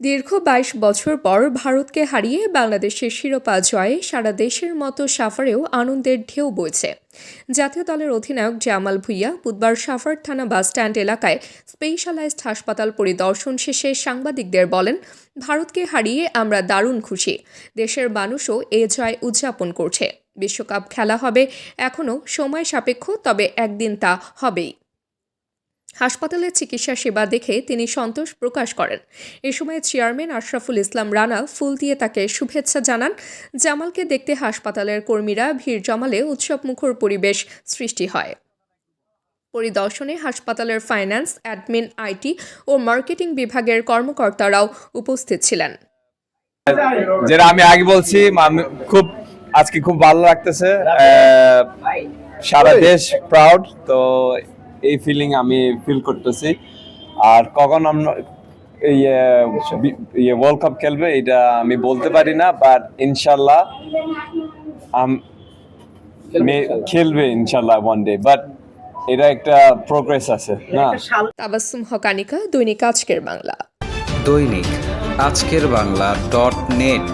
দীর্ঘ বাইশ বছর পর ভারতকে হারিয়ে বাংলাদেশের শিরোপা জয়ে সারা দেশের মতো সাফারেও আনন্দের ঢেউ বইছে। জাতীয় দলের অধিনায়ক জামাল ভুইয়া বুধবার সাফার থানা বাসস্ট্যান্ড এলাকায় স্পেশালাইজড হাসপাতাল পরিদর্শন শেষে সাংবাদিকদের বলেন, ভারতকে হারিয়ে আমরা দারুণ খুশি। দেশের মানুষও এ জয় উদযাপন করছে। বিশ্বকাপ খেলা হবে এখনও সময় সাপেক্ষ, তবে একদিন তা হবেই। হাসপাতালের চিকিৎসা সেবা দেখে তিনি সন্তোষ প্রকাশ করেন। এ সময় চেয়ারম্যান আশরাফুল ইসলাম রানা ফুল দিয়ে তাকে শুভেচ্ছা জানান। জামালকে দেখতে হাসপাতালের কর্মীরা ভিড় জমালে উৎসবমুখর পরিবেশ সৃষ্টি হয়। পরিদর্শনে হাসপাতালের ফাইন্যান্স, অ্যাডমিন, আইটি ও মার্কেটিং বিভাগের কর্মকর্তারাও উপস্থিত ছিলেন। যেটা আমি আগে বলছি খুব, আজকে খুব ভালো লাগতেছে। সারা দেশ প্রাউড তো এই ফিলিং আমি ফিল করতেছি। আর কখন আমরা এই ইয়ে ওয়ার্ল্ড কাপ খেলবে এটা আমি বলতে পারি না বাট ইনশাল্লাহ খেলবে ইনশাল্লাহ। ওয়ান ডে বাট এটা একটা প্রোগ্রেস আছে না? তাবাসসুম হকানিকা দৈনিক আজকের বাংলা। দৈনিক আজকের বাংলা ডট নেট